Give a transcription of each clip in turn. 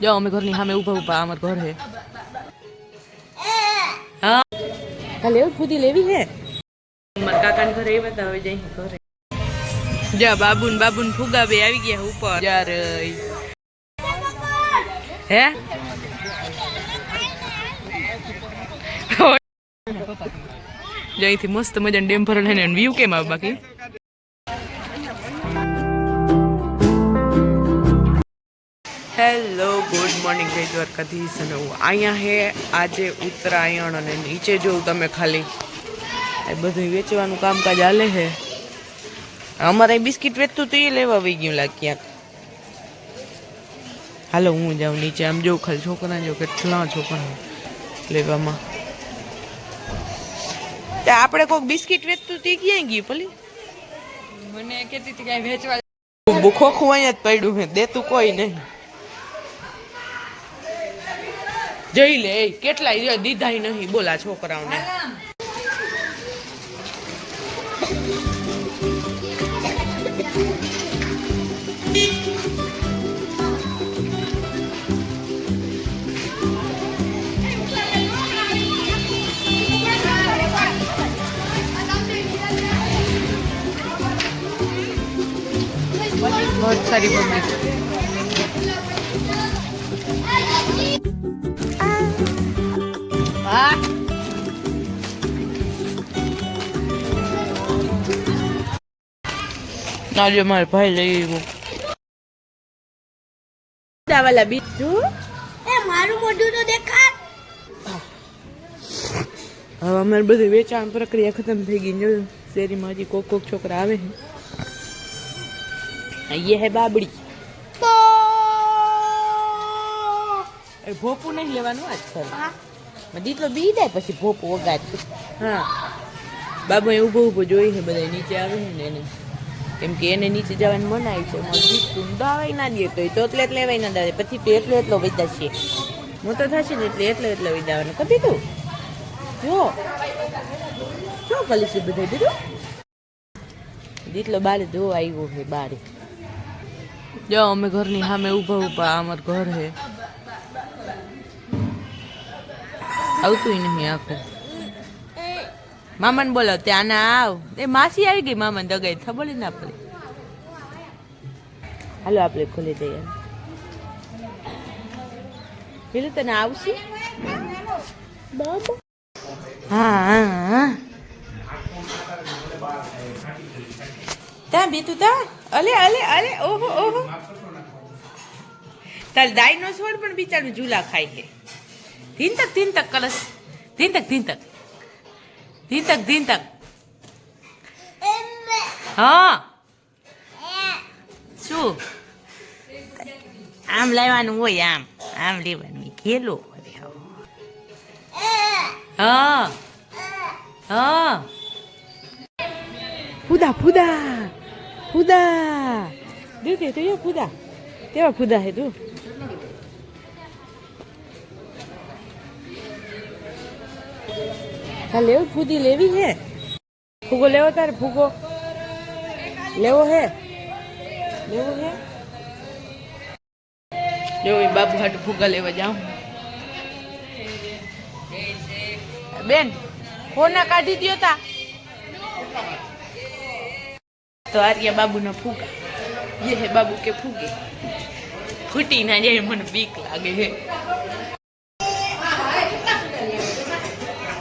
જો અમે ઘરની સામે ઊભા ઊભા અમાર ઘર હે હા. કાલે ખુદી લેવી હે? મારા કાકાને ઘરે આવ્યા હતા હવે જઈ ઘરે. જા બાબુન બાબુન ફુગા બે આવી ગયા ઉપર. યાર હે? જઈથી મસ્ત મજાનું ડેમ ભરણ હે ને વ્યૂ કેમ આવે બાકી? હેલો ગુડ મોર્નિંગ જય દ્વારકાધીશ. અને હું અહીંયા હે આજે ઉત્તરાયણ અને નીચે જોઉં તમે ખાલી એ બધું વેચવાનું કામકાજ હાલે છે અમારે બિસ્કિટ વેચતું તું એ લેવા આવી ગયું લાગ ક્યાંક. હાલો હું જાઉં નીચે. આમ જોઉં ખાલી છોકરા જો કેટલા છોકરા લેવામાં. આપણે કોઈક બિસ્કિટ વેચતું તે ક્યાં ગયું પલી? મને કહેતી હતી કે વેચવા ખોખું અહીંયા જ પડ્યું છે દેતું કોઈ નહીં. જઈ લે એ કેટલાય દીધાય નહીં બોલા છોકરાઓને बहुत सारी पब्लिक આજે મારે ભાઈ લઈ આવ્યો. વાલા બીજું? એ મારું મોઢું તો દેખાડ હવે અમારે બધી વેચાણ પ્રક્રિયા ખતમ થઈ ગઈ જોયું શેરીમાં હજી કોક કોક છોકરા આવે છે. આ યે હે બાબડી. એ ભોપું નહીં લેવાનું આજ ખરું. દીકરો બી જાય પછી ભોપ વગાડ હા બાબા એ ઊભો ઊભો જોઈ છે બધા નીચે આવે છે ને એને કેમ કે એને નીચે જવાનું મનાય છે મારું દીકરું દાવાય ના દે તો તો એટલે એટલે લેવાય ના દે પછી તો એટલો એટલો વિદા છે તો થશે ને એટલે એટલો એટલો વૈદાવાનો કદી તું જો શું કરી છે બધા દીધું દીટલો બારે જો આવ્યો છે બારે જો અમે ઘરની સામે ઊભા ઊભા અમાર ઘર હે આવતું નહીં આખું. મામાને બોલો, ત્યાં ના આવ. એ માસી આવી ગઈ મામાને દગાઈ, ખબર ના પડી હાલો આપણે ખોલી દઈએ. પેલું તને આવશે? હા ત્યાં બીતું તા? અલે અલે અલે, ઓહો ઓહો. તાર છોડ પણ બિચારું ઝૂલા ખાય છે. ધીનતક ધીનતક કલસ ધીનતક ધીનતક ધીનતક ધીનતક હા શું આમ લેવાનું હોય આમ આમ લેવાનું અરે હા હા ફુદા ફુદા ફુદા દેખે તો ફુદા કેવા ફુદા હે તું હા લેવું કૂદી લેવી હે? ફૂગો લેવો તારે, ફૂગો? લેવો હે? લેવો હે? લેવો, એ બાપુ હાટું ફૂગા લેવા જાઉં બેન ફોના કાઢી દો તા. તો આર્યા બાબુના ફૂગા. યે હે બાબુ કે ફૂગે. ફૂટી ના જાય, મને બીક લાગે હે.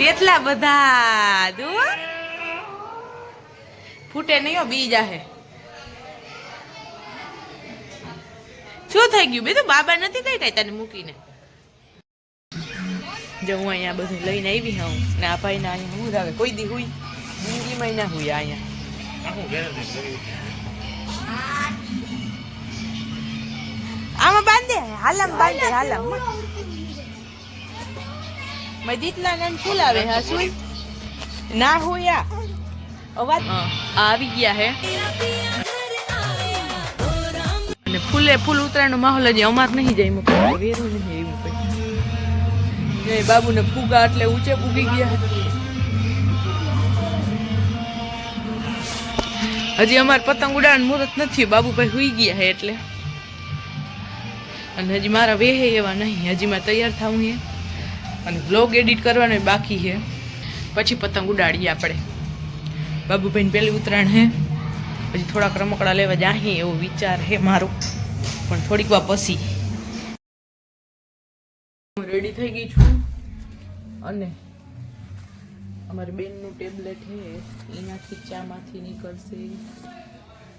કેટલા બધા જો ફૂટે નહીં બી જાહે શું થઈ ગયું? બીજું બાબા નથી કઈ કઈ તને મૂકીને. જો હું અહીંયા બધું લઈને આવી હું ને આ ભાઈ ના અહીંયા હું આવે કોઈ દી હુઈ. જિંદગીમાં ના હુઈ અહીંયા. આમાં બાંધે, હાલમ બાંધે, હાલમ. મેં દીતલા શું લાવે? હા સુઈ ના હોયા અવાજ આવી ગયા હે. અને ફૂલે ફૂલ ઉતરાયણ નો માહોલ હજી અમાર નહીં જાય મૂકે વેરું નહીં એવું કઈ. એ બાબુને ફૂગા એટલે ઊંચે ફૂગી ગયા. હજી અમારે પતંગ ઉડાડવાનું મુહૂર્ત નથી. બાબુભાઈ હુઈ ગયા હે એટલે. અને હજી મારા વેહે એવા નહીં. હજી મારે તૈયાર થવું છે અને બ્લોગ એડિટ કરવાનો બાકી છે. પછી પતંગ ઉડાડીએ આપણે. બાબુભાઈને પહેલી ઉત્તરાયણ હે. પછી થોડાક રમકડા લેવા જાહી એવો વિચાર હે મારો. પણ થોડીક વાર પછી. હું રેડી થઈ ગઈ છું. અને અમારી બેનનું ટેબ્લેટ હે. એનાથી ચામાંથી નીકળશે.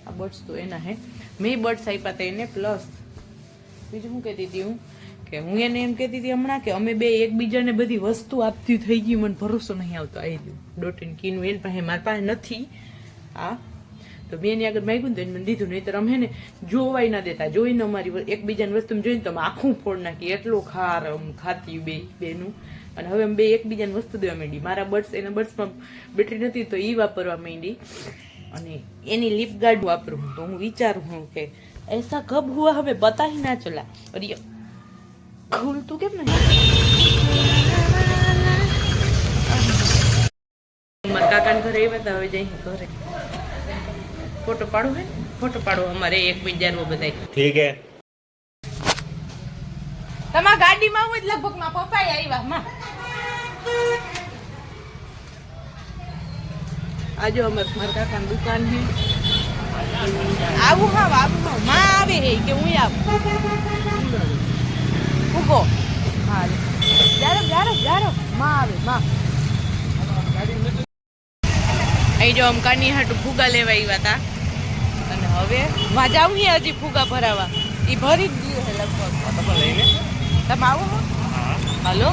આ બર્ડ્સ તો એના હે. મેં બર્ડ્સ આપ્યા હતા એને પ્લસ બીજું શું કહેતી હતી હું? કે હું એને એમ કહેતી હતી હમણાં કે અમે બે એકબીજાને બધી વસ્તુ આપતી થઈ ગઈ, મને ભરોસો નહીં આવતો. આવી ગયું ડોટીન કીનું એન પાસે મારા પાસે નથી. આ તો મેં એની આગળ માગ્યું તો એને મને દીધું. નહીં તો અમે ને જોવાઈ ના દેતા. જોઈને અમારી એકબીજાની વસ્તુ જોઈને તો અમે આખું ફોડ નાખી. એટલો ખાર ખાતી બે બેનું. અને હવે અમે બે એકબીજાની વસ્તુ દેવા માંડી. મારા બર્ડ્સ, એના બર્ડ્સમાં બેટરી નથી તો એ વાપરવા માંડી. અને એની લિપ ગાર્ડ વાપરું. તો હું વિચારું હું કે, એસા કબ હુઆ? હવે બતા ના ચલા. અરે ખુલતું કેમ નહીં? કાકાને ઘરે આવ્યા હતા હવે જઈ ઘરે. ફોટો પાડો હે? ફોટો પાડો અમારે એક બીજા બીજાનો બધાય. ઠીક હે. તમારા ગાડીમાં હું જ લગભગમાં પપ્પા આવ્યા માં. આજો અમાર મારા કાકાની દુકાન હે. આવું હા આવું માં આવે હે કે હું આવું? માં આવે માં. અહીં જો અમકાની હાટ ફુગા લેવા આવ્યા હતા અને હવે માં જાઉં હે હજી ફુગા ભરાવા. એ ભરી જ ગયું છે લગભગ. તમે આવો હો. હાલો.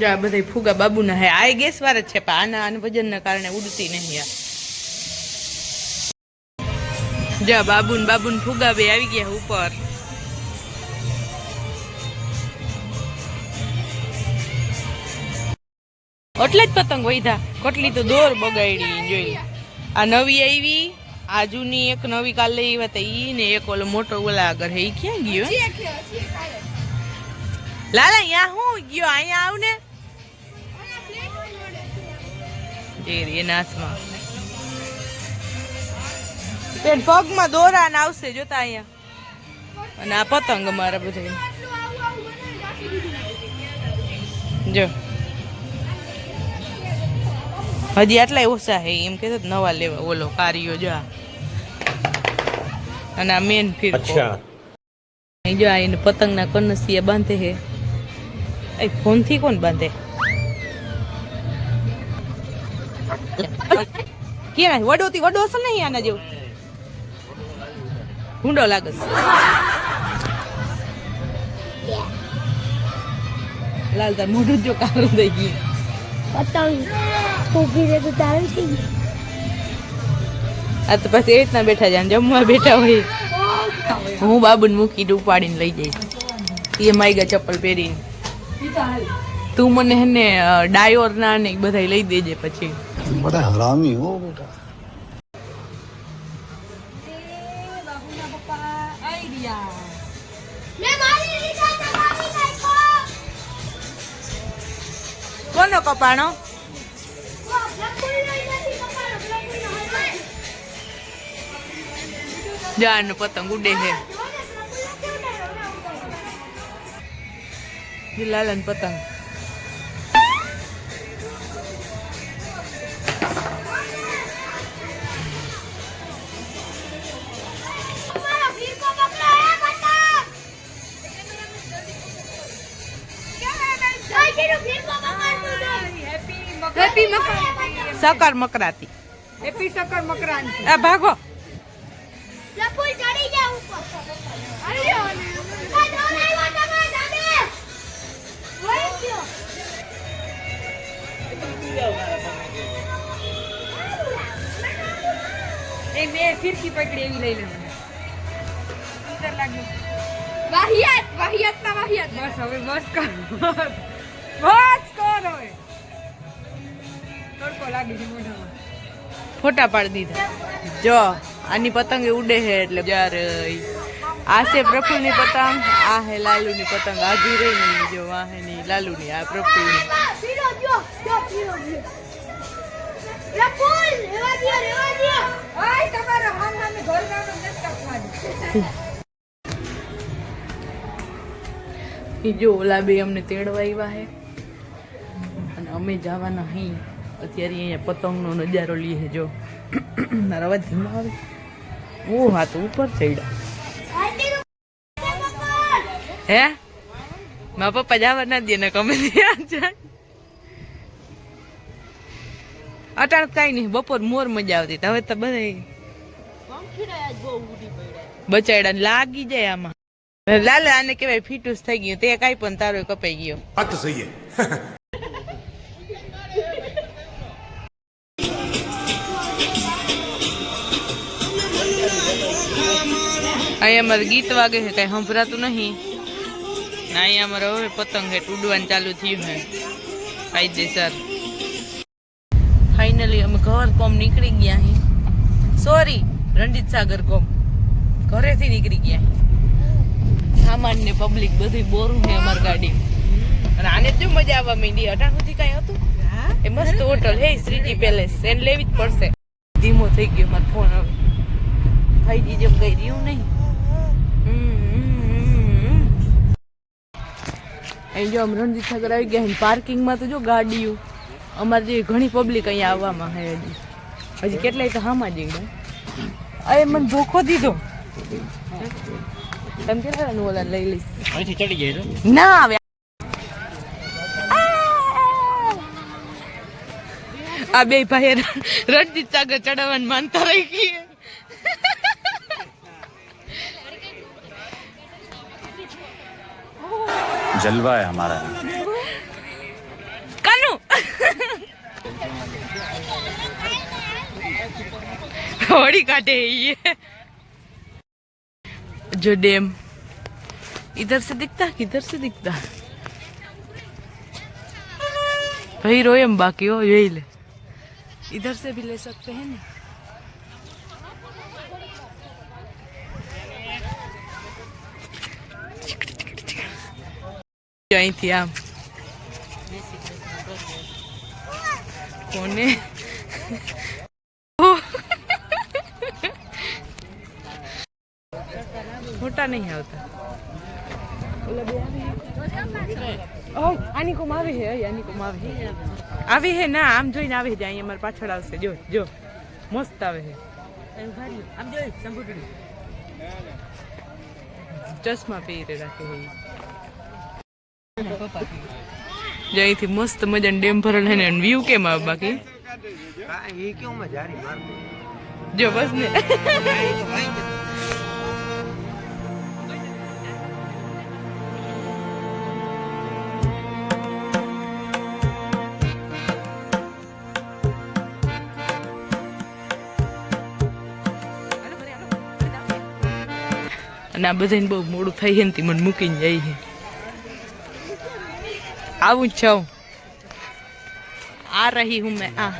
જો આ બધા ફુગા બાબુના હે. આ ગેસ વાર જ છે પણ આના આના વજનના કારણે ઉડતી નહીં આ. જા બાબુન બાબુન ફુગા બે આવી ગયા ઉપર. એટલે જ પતંગ વૈધા. કેટલી તો દોર બગાડી જોઈ આ નવી આવી આ જૂની એક નવી કાલ લઈ આવ્યા તા ઈ ને એક ઓલો મોટો ઓલા આગળ હે ક્યાં ગયો? લાલા અહીંયા હું ગયો? અહીંયા આવ ને. એ રે નાસમાં. બેન પગમાં દોરા ને આવશે જોતા અહીંયા. અને આ પતંગ અમારા બધા જો. હજી આટલા ઓછા એમ કે નવા લેવા ઓલો કાર્યો જો અને આ મેન ફીરકો. જો આ એને પતંગના કનસિયા બાંધે હે ફોનથી કોણ બાંધે? કેના વડોથી વડો અસર નહીં આના જેવું? ઊંડો લાગે લાલ તાર મોઢું જો કારું થઈ ગયું. પતંગ ઊભી રહે તો તારે થઈ આ તો પછી એ રીતના બેઠા જાય જમવા બેઠા હોય. હું બાબુને મૂકી ઉપાડીને લઈ જઈશ. એ માય ગયા ચપ્પલ પહેરીને. તું મને હે ને ડાયોર ના ને બધા લઈ દેજે પછી. બધા હરામી હો બેટા. કપાણો? જાન પતંગ ઉડે છે. લાલન પતંગ. સકર મકરાતી હેપી સકર મકરાંતિ આ ભાગો. લપુલ ચડી જા ઉપર. ગયો. એ બે ફિરકી પકડી એવી લઈ લે સુંદર લાગ્યું. વાહિયાત વાહિયાત ના વાહિયાત. બસ હવે બસ કર. બસ કર ફોટા પાડી દીધા. જો આની પતંગ એ ઉડે છે એટલે જ્યારે આ છે પ્રફુલની પતંગ આ હે લાલુની પતંગ. આધી રહી જો વાહેની લાલુની આ પ્રફુલની. પીરો જો ઓલા બે અમને તેડવા આવ્યા હે અને અમે જવાના હી. અત્યારે અહીંયા પતંગનો નજારો લઈએ જો. મારા અવાજ ધીમો આવે? ઓ હા તો ઉપર ચડ્યા. હે? મારા પપ્પા જવા ના દે ને કમે અટાણ કઈ નહીં, બપોર મોર મજા આવતી હવે તો બધા બચાડા લાગી જાય આમાં. લાલ, આને કેવાય ફીટુસ થઈ ગયું. તે કાંઈ પણ તારો કપાઈ ગયો. અહીંયા અમારે ગીત વાગે છે કઈ સંભળાતું નહીં. ને અહીંયા અમારે હવે પતંગ છે ઉડવાનું ચાલુ થયું છે. સર ફાઇનલી અમે ઘર કોમ નીકળી ગયા અહીં સોરી રણજીત સાગર કોમ. ઘરેથી નીકળી ગયા સામાન ને પબ્લિક બધું બોરું છે અમારી ગાડી. અને આને જો મજા આવવા માંડી. અઢાર સુધી કઈ હતું? એ મસ્ત હોટલ હે શ્રીજી પેલેસ. એને લેવી જ પડશે. ધીમો થઈ ગયો મારો ફોન હવે. ફાઈજી જેમ કઈ રહ્યું નહીં. અહીં જો રણજીત સાગર આવી ગયા પાર્કિંગમાં તો જો ગાડીઓ અમારે જે ઘણી પબ્લિક અહીંયા આવવામાં હે હજી. હજી કેટલાય તો હામાં જ ગયા અરે મને ધોખો દીધો. તમે કેટલા નું ઓલા લઈ લઈશ? અહીંથી ચડી જાય ના આવે. આ બે ભાઈ રણજીત સાગર ચડાવવાનું માનતા રહી ગઈ जलवा है हमारा। कानू। होड़ी काटे ये। जो डेम, इधर से दिखता, किधर से दिखता? वही रोयम बाकी हो, यही ले। इधर से भी ले सकते हैं ना? અહીંથી આમ કોને મોટા નહીં આવતા ઓલા બે આવી હે. ઓય, આની કોમ આવી હે ઓય, આની કોમ આવી હે આવી હે ના આમ જોઈને આવી જાય અહીંયા અમારી પાછળ આવશે જો જો મસ્ત આવે હે આમ જોઈ સંભુટડી ચશ્મા પહેરે રાખે હે ઈ. જો મસ્ત મજાને ડેમ ભરેલ હે વ્યૂ કેમ આવે બાકી? જો બસ ને. અને આ બધાને બહુ મોડું થઈ છે ને, તે મને મૂકીને જાય છે. આવું છું. આ રહી હું મેં આ.